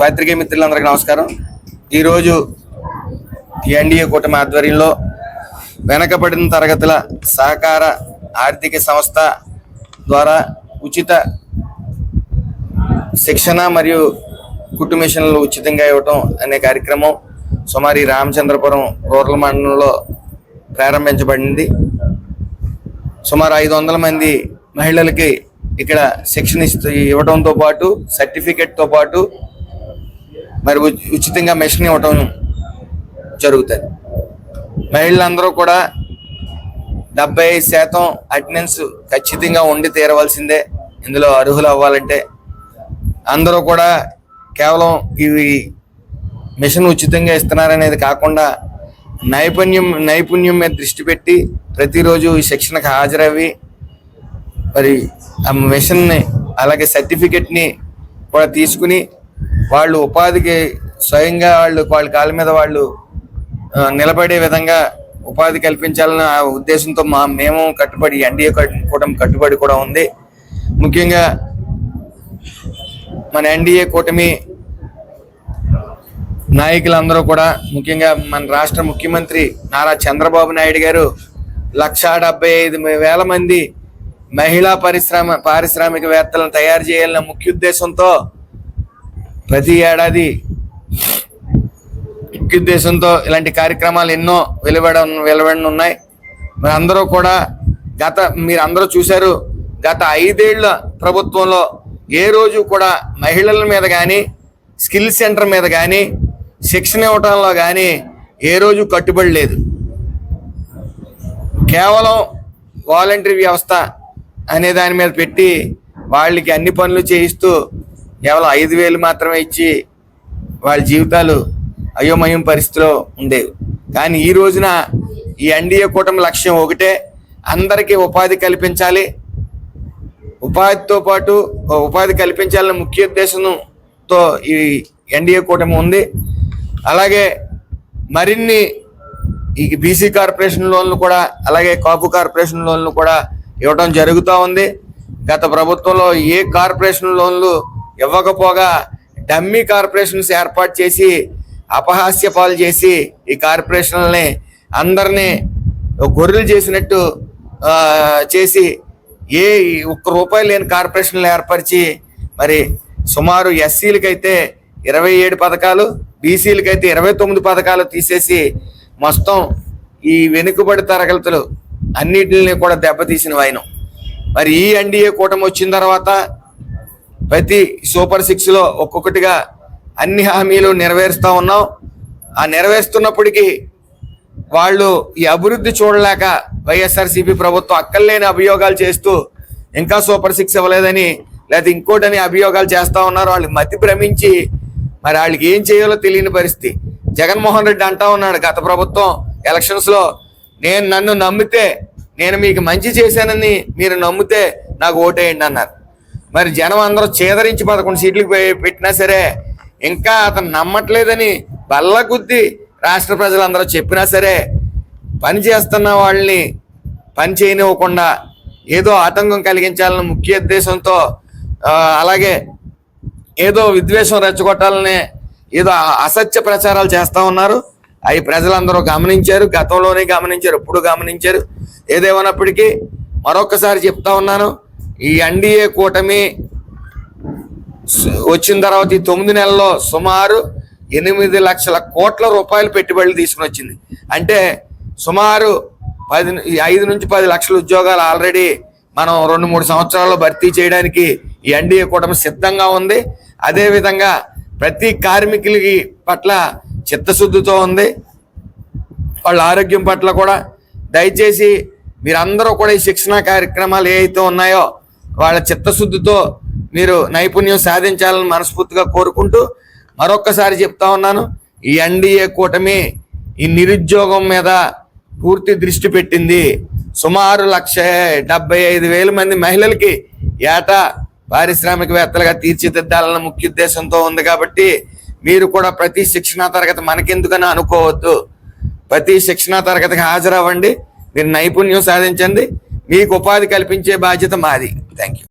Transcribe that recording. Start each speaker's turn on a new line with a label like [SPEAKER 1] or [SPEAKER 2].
[SPEAKER 1] పాత్రికే మిత్రులందరికీ నమస్కారం. ఈరోజు ఎన్డీఏ కూటమి ఆధ్వర్యంలో వెనకబడిన తరగతుల సహకార ఆర్థిక సంస్థ ద్వారా ఉచిత శిక్షణ మరియు కుట్టు మిషన్లు ఉచితంగా ఇవ్వటం అనే కార్యక్రమం సుమారు రామచంద్రపురం రూరల్ మండలంలో ప్రారంభించబడింది. సుమారు ఐదు వందల మంది మహిళలకి ఇక్కడ శిక్షణ ఇస్తూ ఇవ్వడంతో పాటు సర్టిఫికెట్తో పాటు మరి ఉచితంగా మెషిన్ ఇవ్వటం జరుగుతుంది. మహిళలందరూ కూడా డెబ్బై ఐదు శాతం అటెండెన్స్ ఖచ్చితంగా ఉండి తీరవలసిందే. ఇందులో అర్హులు అవ్వాలంటే అందరూ కూడా కేవలం ఇవి మిషన్ ఉచితంగా ఇస్తున్నారనేది కాకుండా నైపుణ్యం నైపుణ్యం మీద దృష్టి పెట్టి ప్రతిరోజు ఈ శిక్షణకు హాజరవి మరి ఆ మిషన్ని అలాగే సర్టిఫికెట్ని కూడా తీసుకుని వాళ్ళు ఉపాధికి స్వయంగా వాళ్ళు వాళ్ళ కాళ్ళ మీద వాళ్ళు నిలబడే విధంగా ఉపాధి కల్పించాలన్న ఆ ఉద్దేశంతో మా మేము కట్టుబడి ఎన్డీఏ కూటమి కట్టుబడి కూడా ఉంది. ముఖ్యంగా మన ఎన్డీఏ కూటమి నాయకులందరూ కూడా ముఖ్యంగా మన రాష్ట్ర ముఖ్యమంత్రి నారా చంద్రబాబు నాయుడు గారు లక్షా డెబ్బై ఐదు వేల మంది మహిళా పరిశ్రమ పారిశ్రామికవేత్తలను తయారు చేయాలన్న ముఖ్య ఉద్దేశంతో ప్రతి ఏడాది ఉద్దేశంతో ఇలాంటి కార్యక్రమాలు ఎన్నో వెలువడ వెలువడి ఉన్నాయి మరి అందరూ కూడా గత మీరు అందరూ చూశారు గత ఐదేళ్ళ ప్రభుత్వంలో ఏ రోజు కూడా మహిళల మీద కానీ స్కిల్ సెంటర్ మీద కానీ శిక్షణ ఇవ్వటంలో కానీ ఏ రోజు కట్టుబడి లేదు. కేవలం వాలంటరీ వ్యవస్థ అనే దాని మీద పెట్టి వాళ్ళకి అన్ని పనులు చేయిస్తూ కేవలం ఐదు వేలు మాత్రమే ఇచ్చి వాళ్ళ జీవితాలు అయోమయం పరిస్థితిలో ఉండేవి. కానీ ఈ రోజున ఈ ఎన్డీఏ కూటమి లక్ష్యం ఒకటే అందరికీ ఉపాధి కల్పించాలి. ఉపాధితో పాటు ఉపాధి కల్పించాలన్న ముఖ్య ఉద్దేశంతో ఈ ఎన్డీఏ కూటమి ఉంది. అలాగే మరిన్ని ఈ బీసీ కార్పొరేషన్ లోన్లు కూడా అలాగే కాపు కార్పొరేషన్ లోన్లు కూడా ఇవ్వడం జరుగుతూ ఉంది. గత ప్రభుత్వంలో ఏ కార్పొరేషన్ లోన్లు ఇవ్వకపోగా డమ్మీ కార్పొరేషన్స్ ఏర్పాటు చేసి అపహాస్య పాలు చేసి ఈ కార్పొరేషన్లని అందరినీ గొర్రెలు చేసినట్టు చేసి ఏ ఒక్క రూపాయి లేని కార్పొరేషన్లు ఏర్పరిచి మరి సుమారు ఎస్సీలకైతే ఇరవై ఏడు పథకాలు బీసీలకైతే ఇరవై తొమ్మిది పథకాలు తీసేసి మొత్తం ఈ వెనుకబడి తరగతులు అన్నిటిని కూడా దెబ్బతీసిన వైనం. మరి ఈ ఎన్డీఏ కూటమి వచ్చిన తర్వాత ప్రతి సూపర్ సిక్స్లో ఒక్కొక్కటిగా అన్ని హామీలు నెరవేరుస్తూ ఉన్నాం. ఆ నెరవేరుస్తున్నప్పటికీ వాళ్ళు ఈ అభివృద్ధి చూడలేక వైఎస్ఆర్సీపీ ప్రభుత్వం అక్కర్లేని అభియోగాలు చేస్తూ ఇంకా సూపర్ సిక్స్ ఇవ్వలేదని లేదా ఇంకోటని అభియోగాలు చేస్తూ ఉన్నారు. వాళ్ళు మతి భ్రమించి మరి వాళ్ళకి ఏం చేయాలో తెలియని పరిస్థితి. జగన్మోహన్ రెడ్డి అంటా ఉన్నాడు గత ప్రభుత్వం ఎలక్షన్స్లో నేను నన్ను నమ్మితే నేను మీకు మంచి చేశానని మీరు నమ్మితే నాకు ఓటేయండి అన్నారు. మరి జనం అందరూ చేదరించి పదకొండు సీట్లకు పె- పెట్టినా సరే ఇంకా అతను నమ్మట్లేదని బల్లగుద్ది రాష్ట్ర ప్రజలందరూ చెప్పినా సరే పని చేస్తున్న వాళ్ళని పని చేయనివ్వకుండా ఏదో ఆటంకం కలిగించాలని ముఖ్య ఉద్దేశంతో అలాగే ఏదో విద్వేషం రెచ్చగొట్టాలని ఏదో అసత్య ప్రచారాలు చేస్తూ ఉన్నారు. అవి ప్రజలందరూ గమనించారు గతంలోనే గమనించారు ఇప్పుడు గమనించారు. ఏదేమన్నప్పటికీ మరొకసారి చెప్తా ఉన్నాను ఈ ఎన్డీఏ కూటమి వచ్చిన తర్వాత ఈ తొమ్మిది నెలల్లో సుమారు ఎనిమిది లక్షల కోట్ల రూపాయలు పెట్టుబడులు తీసుకుని వచ్చింది. అంటే సుమారు పది ఈ ఐదు నుంచి పది లక్షల ఉద్యోగాలు ఆల్రెడీ మనం రెండు మూడు సంవత్సరాల్లో భర్తీ చేయడానికి ఈ ఎన్డీఏ కూటమి సిద్ధంగా ఉంది. అదేవిధంగా ప్రతి కార్మికులకి పట్ల చిత్తశుద్ధితో ఉంది. వాళ్ళ ఆరోగ్యం పట్ల కూడా. దయచేసి మీరందరూ కూడా ఈ శిక్షణ కార్యక్రమాలు ఏవైతే ఉన్నాయో వాళ్ళ చిత్తశుద్ధితో మీరు నైపుణ్యం సాధించాలని మనస్ఫూర్తిగా కోరుకుంటూ మరొక్కసారి చెప్తా ఉన్నాను ఈ ఎన్డీఏ కూటమి ఈ నిరుద్యోగం మీద పూర్తి దృష్టి పెట్టింది. సుమారు లక్ష డెబ్బై ఐదు వేల మంది మహిళలకి ఏటా పారిశ్రామికవేత్తలుగా తీర్చిదిద్దాలన్న ముఖ్య ఉద్దేశంతో ఉంది కాబట్టి మీరు కూడా ప్రతి శిక్షణా తరగతి మనకెందుకని అనుకోవద్దు. ప్రతి శిక్షణా తరగతికి హాజరవ్వండి మీరు నైపుణ్యం సాధించండి మీకు ఉపాధి కల్పించే బాధ్యత మాది. Thank you.